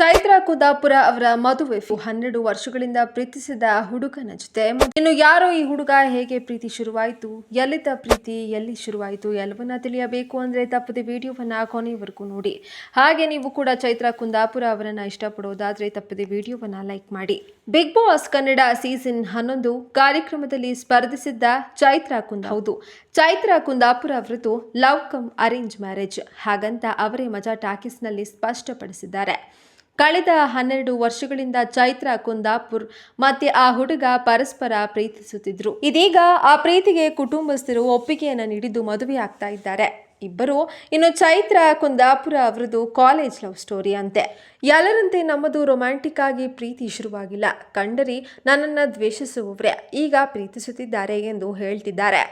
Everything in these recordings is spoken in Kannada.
ಚೈತ್ರ ಕುದಾಪುರ ಅವರ ಮದುವೆ ಹನ್ನೆರಡು ವರ್ಷಗಳಿಂದ ಪ್ರೀತಿಸಿದ ಹುಡುಗನ ಜೊತೆ. ಇನ್ನು ಯಾರೋ ಈ ಹುಡುಗ ಹೇಗೆ ಪ್ರೀತಿ ಶುರುವಾಯಿತು? ಎಲ್ಲಿದ್ದ ಪ್ರೀತಿ? ಎಲ್ಲಿ ಶುರುವಾಯಿತು? ಎಲ್ಲವನ್ನ ತಿಳಿಯಬೇಕು ಅಂದ್ರೆ ತಪ್ಪದೆ ವಿಡಿಯೋವನ್ನ ಕೊನೆಯವರೆಗೂ ನೋಡಿ. ಹಾಗೆ ನೀವು ಕೂಡ ಚೈತ್ರ ಕುಂದಾಪುರ ಅವರನ್ನ ಇಷ್ಟಪಡೋದಾದ್ರೆ ತಪ್ಪದೆ ವಿಡಿಯೋವನ್ನ ಲೈಕ್ ಮಾಡಿ. ಬಿಗ್ ಬಾಸ್ ಕನ್ನಡ ಸೀಸನ್ ಹನ್ನೊಂದು ಕಾರ್ಯಕ್ರಮದಲ್ಲಿ ಸ್ಪರ್ಧಿಸಿದ್ದ ಚೈತ್ರ ಕುಂದ ಹೌದು, ಚೈತ್ರ ಕುಂದಾಪುರ ಅವರದ್ದು ಲವ್ ಕಮ್ ಅರೇಂಜ್ ಮ್ಯಾರೇಜ್. ಹಾಗಂತ ಅವರೇ ಮಜಾ ಟಾಕೀಸ್ನಲ್ಲಿ ಸ್ಪಷ್ಟಪಡಿಸಿದ್ದಾರೆ. ಕಳೆದ ಹನ್ನೆರಡು ವರ್ಷಗಳಿಂದ ಚೈತ್ರ, ಕುಂದಾಪುರ್ ಮತ್ತೆ ಆ ಹುಡುಗ ಪರಸ್ಪರ ಪ್ರೀತಿಸುತ್ತಿದ್ರು. ಇದೀಗ ಆ ಪ್ರೀತಿಗೆ ಕುಟುಂಬಸ್ಥರು ಒಪ್ಪಿಗೆಯನ್ನು ನೀಡಿದ್ದು ಮದುವೆ ಆಗ್ತಾ ಇದ್ದಾರೆ. ಇಬ್ಬರು ಇನ್ನು ಚೈತ್ರ, ಕುಂದಾಪುರ ಅವರದು ಕಾಲೇಜ್ ಲವ್ ಸ್ಟೋರಿ ಅಂತೆ. ಎಲ್ಲರಂತೆ ನಮ್ಮದು ರೊಮ್ಯಾಂಟಿಕ್ ಆಗಿ ಪ್ರೀತಿ ಶುರುವಾಗಿಲ್ಲ. ಕಂಡರಿ ನನ್ನನ್ನು ದ್ವೇಷಿಸುವವರೇ. ಈಗ ಪ್ರೀತಿಸುತ್ತಿದ್ದಾರೆ ಎಂದು ಹೇಳ್ತಿದ್ದಾರೆ.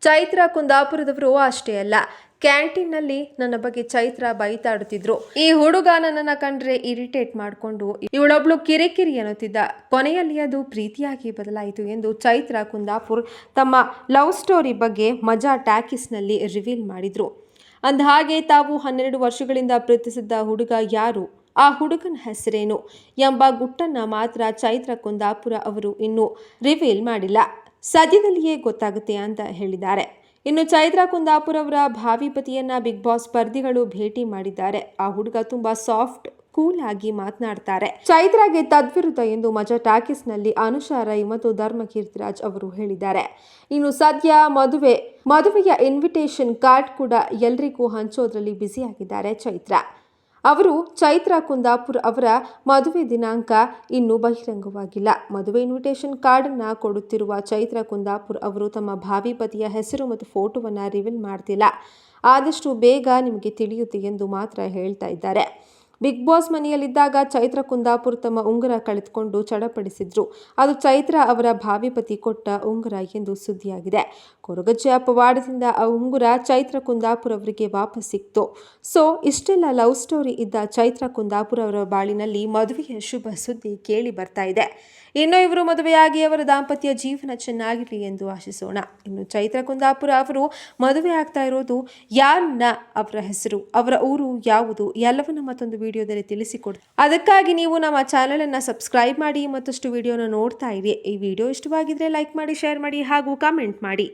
ಚೈತ್ರ, ಕುಂದಾಪುರದವರು ಅಷ್ಟೇ ಅಲ್ಲ. ಕ್ಯಾಂಟೀನ್ನಲ್ಲಿ ನನ್ನ ಬಗ್ಗೆ ಚೈತ್ರ ಬೈತಾಡುತ್ತಿದ್ರು. ಈ ಹುಡುಗ ನನ್ನನ್ನ ಕಂಡ್ರೆ ಇರಿಟೇಟ್ ಮಾಡಿಕೊಂಡು ಇವಳೊಬ್ಳು ಕಿರಿಕಿರಿ ಅನ್ನುತ್ತಿದ್ದ ಕೊನೆಯಲ್ಲಿ ಅದು ಪ್ರೀತಿಯಾಗಿ ಬದಲಾಯಿತು ಎಂದು ಚೈತ್ರ ಕುಂದಾಪುರ್ ತಮ್ಮ ಲವ್ ಸ್ಟೋರಿ ಬಗ್ಗೆ ಮಜಾ ಟ್ಯಾಕಿಸ್ನಲ್ಲಿ ರಿವೀಲ್ ಮಾಡಿದ್ರು. ಅಂದಹಾಗೆ ತಾವು ಹನ್ನೆರಡು ವರ್ಷಗಳಿಂದ ಪ್ರೀತಿಸಿದ್ದ ಹುಡುಗ ಯಾರು? ಆ ಹುಡುಗನ ಹೆಸರೇನು? ಎಂಬ ಗುಟ್ಟನ್ನ ಮಾತ್ರ ಚೈತ್ರ ಕುಂದಾಪುರ ಅವರು ಇನ್ನೂ ರಿವೀಲ್ ಮಾಡಿಲ್ಲ. ಸದ್ಯದಲ್ಲಿಯೇ ಗೊತ್ತಾಗುತ್ತೆ ಅಂತ ಹೇಳಿದ್ದಾರೆ. ಇನ್ನು ಚೈತ್ರಾ ಕುಂದಾಪುರ ಅವರ ಭಾವಿ ಪತಿಯನ್ನ ಬಿಗ್ ಬಾಸ್ ಸ್ಪರ್ಧಿಗಳು ಭೇಟಿ ಮಾಡಿದ್ದಾರೆ. ಆ ಹುಡುಗ ತುಂಬಾ ಸಾಫ್ಟ್, ಕೂಲ್ ಆಗಿ ಮಾತನಾಡ್ತಾರೆ. ಚೈತ್ರಾಗೆ ತದ್ವಿರುದ್ಧ ಎಂದು ಮಜಾ ಟಾಕೀಸ್ನಲ್ಲಿ ಅನುಷಾ ರೈ ಮತ್ತು ಧರ್ಮ ಕೀರ್ತಿರಾಜ್ ಅವರು ಹೇಳಿದ್ದಾರೆ. ಇನ್ನು ಸದ್ಯ ಮದುವೆ, ಮದುವೆಯ ಇನ್ವಿಟೇಷನ್ ಕಾರ್ಡ್ ಕೂಡ ಎಲ್ರಿಗೂ ಹಂಚೋದ್ರಲ್ಲಿ ಬ್ಯುಸಿಯಾಗಿದ್ದಾರೆ ಚೈತ್ರ. ಅವರು ಚೈತ್ರ ಕುಂದಾಪುರ್ ಅವರ ಮದುವೆ ದಿನಾಂಕ ಇನ್ನೂ ಬಹಿರಂಗವಾಗಿಲ್ಲ. ಮದುವೆ ಇನ್ವಿಟೇಷನ್ ಕಾರ್ಡನ್ನು ಕೊಡುತ್ತಿರುವ ಚೈತ್ರ ಕುಂದಾಪುರ್ ಅವರು ತಮ್ಮ ಭಾವಿ ಪತಿಯ ಹೆಸರು ಮತ್ತು ಫೋಟೋವನ್ನು ರಿವೀಲ್ ಮಾಡ್ತಿಲ್ಲ. ಆದಷ್ಟು ಬೇಗ ನಿಮಗೆ ತಿಳಿಯುತ್ತೆ ಎಂದು ಮಾತ್ರ ಹೇಳ್ತಾ ಇದ್ದಾರೆ. ಬಿಗ್ ಬಾಸ್ ಮನೆಯಲ್ಲಿದ್ದಾಗ ಚೈತ್ರ ಕುಂದಾಪುರ್ ತಮ್ಮ ಉಂಗುರ ಕಳೆದುಕೊಂಡು ಚಡಪಡಿಸಿದ್ರು. ಅದು ಚೈತ್ರ ಅವರ ಭಾವಿ ಪತಿ ಕೊಟ್ಟ ಉಂಗುರ ಎಂದು ಸುದ್ದಿಯಾಗಿದೆ. ಕೊರಗಜ್ಜೆ ಪವಾಡದಿಂದ ಆ ಉಂಗುರ ಚೈತ್ರ ಕುಂದಾಪುರ್ ಅವರಿಗೆ ವಾಪಸ್ ಸಿಕ್ತು. ಸೊ, ಇಷ್ಟೆಲ್ಲ ಲವ್ ಸ್ಟೋರಿ ಇದ್ದ ಚೈತ್ರ ಕುಂದಾಪುರ ಅವರ ಬಾಳಿನಲ್ಲಿ ಮದುವೆಯ ಶುಭ ಸುದ್ದಿ ಕೇಳಿ ಬರ್ತಾ ಇದೆ. ಇನ್ನು ಇವರು ಮದುವೆಯಾಗಿ ಅವರ ದಾಂಪತ್ಯ ಜೀವನ ಚೆನ್ನಾಗಿರಲಿ ಎಂದು ಆಶಿಸೋಣ. ಇನ್ನು ಚೈತ್ರ ಕುಂದಾಪುರ ಅವರು ಮದುವೆ ಆಗ್ತಾ ಇರೋದು ಯಾರನ್ನ ಅವರ ಹೆಸರು, ಅವರ ಊರು, ಯಾವುದು, ಎಲ್ಲವನ್ನ ಮತ್ತೊಂದು ವಿಡಿಯೋದಲ್ಲಿ ತಿಳಿಸಿಕೊಡ್ತೀನಿ ಅದಕ್ಕಾಗಿ ನೀವು ನಮ್ಮ ಚಾನಲನ್ನು ಸಬ್ಸ್ಕ್ರೈಬ್ ಮಾಡಿ ಮತ್ತಷ್ಟು ವಿಡಿಯೋನ ನೋಡ್ತಾ ಇರಿ. ಈ ವಿಡಿಯೋ ಇಷ್ಟವಾಗಿದ್ರೆ ಲೈಕ್ ಮಾಡಿ, ಶೇರ್ ಮಾಡಿ ಹಾಗೂ ಕಮೆಂಟ್ ಮಾಡಿ.